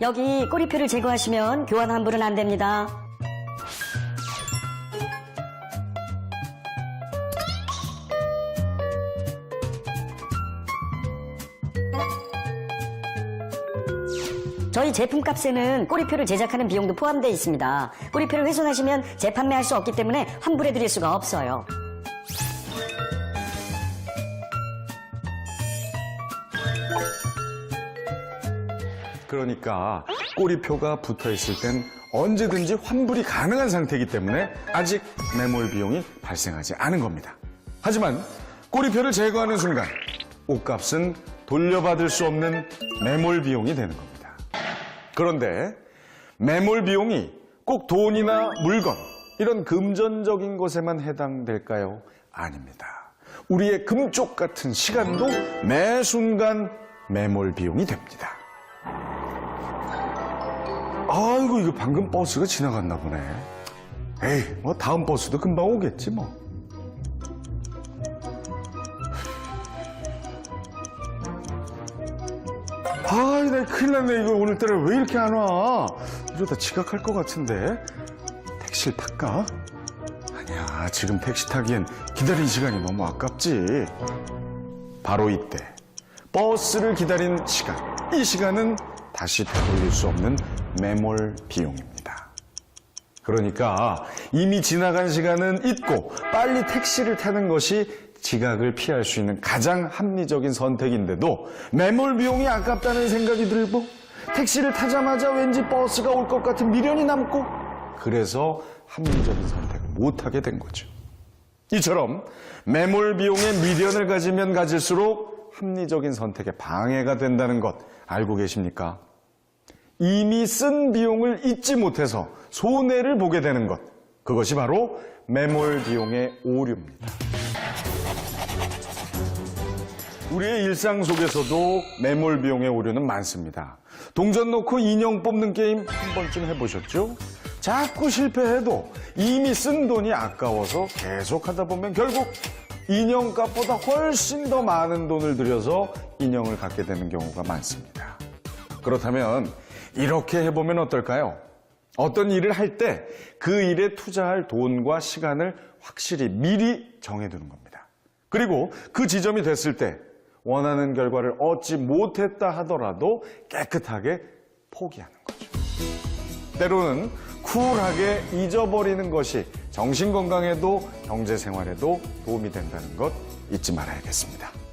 여기 꼬리표를 제거하시면 교환 환불은 안 됩니다. 저희 제품 값에는 꼬리표를 제작하는 비용도 포함되어 있습니다. 꼬리표를 훼손하시면 재판매할 수 없기 때문에 환불해 드릴 수가 없어요. 그러니까 꼬리표가 붙어 있을 땐 언제든지 환불이 가능한 상태이기 때문에 아직 매몰 비용이 발생하지 않은 겁니다. 하지만 꼬리표를 제거하는 순간 옷값은 돌려받을 수 없는 매몰 비용이 되는 겁니다. 그런데 매몰 비용이 꼭 돈이나 물건 이런 금전적인 것에만 해당될까요? 아닙니다. 우리의 금쪽 같은 시간도 매 순간 매몰 비용이 됩니다. 아이고 이거 방금 버스가 지나갔나 보네. 에이 뭐 다음 버스도 금방 오겠지 뭐. 아이 나 큰일 났네 이거 오늘따라 왜 이렇게 안 와? 이러다 지각할 것 같은데 택시를 탈까? 아니야 지금 택시 타기엔 기다린 시간이 너무 아깝지. 바로 이때 버스를 기다린 시간 이 시간은 다시 되돌릴 수 없는 매몰 비용입니다. 그러니까 이미 지나간 시간은 잊고 빨리 택시를 타는 것이 지각을 피할 수 있는 가장 합리적인 선택인데도 매몰 비용이 아깝다는 생각이 들고 택시를 타자마자 왠지 버스가 올 것 같은 미련이 남고 그래서 합리적인 선택을 못하게 된 거죠. 이처럼 매몰 비용에 미련을 가지면 가질수록 합리적인 선택에 방해가 된다는 것 알고 계십니까? 이미 쓴 비용을 잊지 못해서 손해를 보게 되는 것. 그것이 바로 매몰 비용의 오류입니다. 우리의 일상 속에서도 매몰 비용의 오류는 많습니다. 동전 놓고 인형 뽑는 게임 한 번쯤 해보셨죠? 자꾸 실패해도 이미 쓴 돈이 아까워서 계속 하다 보면 결국 인형 값보다 훨씬 더 많은 돈을 들여서 인형을 갖게 되는 경우가 많습니다. 그렇다면 이렇게 해보면 어떨까요? 어떤 일을 할 때 그 일에 투자할 돈과 시간을 확실히 미리 정해두는 겁니다. 그리고 그 지점이 됐을 때 원하는 결과를 얻지 못했다 하더라도 깨끗하게 포기하는 거죠. 때로는 쿨하게 잊어버리는 것이 정신 건강에도 경제 생활에도 도움이 된다는 것 잊지 말아야겠습니다.